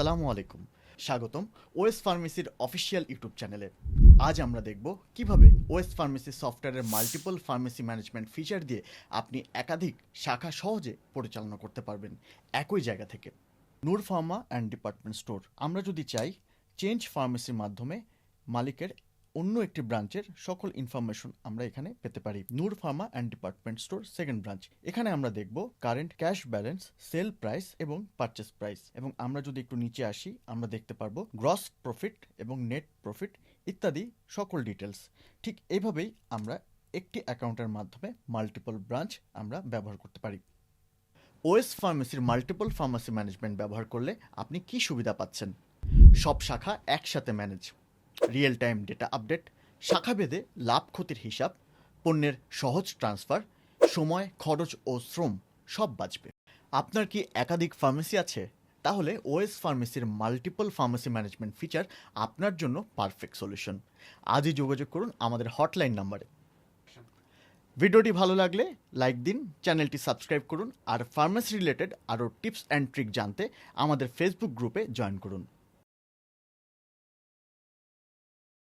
আসসালামু আলাইকুম। স্বাগতম ওএস ফার্মেসির অফিসিয়াল ইউটিউব চ্যানেলে। আজ আমরা দেখব কীভাবে ওএস ফার্মেসি সফটওয়্যারের মাল্টিপল ফার্মেসি ম্যানেজমেন্ট ফিচার দিয়ে আপনি একাধিক শাখা সহজে পরিচালনা করতে পারবেন একই জায়গা থেকে। Noor pharma and department store. আমরা যদি চাই, চেঞ্জ ফার্মেসির মাধ্যমে মালিকের অন্য একটি ব্রাঞ্চের সকল ইনফরমেশন আমরা এখানে পেতে পারি। Noor pharma and department store second branch এখানে আমরা দেখব current cash balance sale price এবং পারচেস প্রাইস এবং আমরা যদি একটু নিচে আসি, আমরা দেখতে পারব গ্রস প্রফিট এবং নেট প্রফিট ইত্যাদি সকল ডিটেলস ঠিক এইভাবেই আমরা একটি অ্যাকাউন্টের মাধ্যমে মাল্টিপল ব্রাঞ্চ আমরা ব্যবহার করতে পারি। ওএস ফার্মেসির মাল্টিপল ফার্মাসি ম্যানেজমেন্ট ব্যবহার করলে আপনি কি সুবিধা পাচ্ছেন? সব শাখা একসাথে manage real time data update শাখাভেদে লাভ ক্ষতির হিসাব, পণ্যের সহজ ট্রান্সফার সময়, খরচ ও শ্রম সব বাঁচবে। আপনার কি একাধিক ফার্মেসি আছে? তাহলে ওএস ফার্মেসির মাল্টিপল ফার্মেসি ম্যানেজমেন্ট ফিচার আপনার জন্য পারফেক্ট সলিউশন আজই যোগাযোগ করুন আমাদের হটলাইন নাম্বারে ভিডিওটি ভালো লাগলে লাইক দিন, চ্যানেলটি সাবস্ক্রাইব করুন, আর ফার্মেসি রিলেটেড আরও টিপস অ্যান্ড ট্রিক জানতে আমাদের ফেসবুক গ্রুপে জয়েন করুন।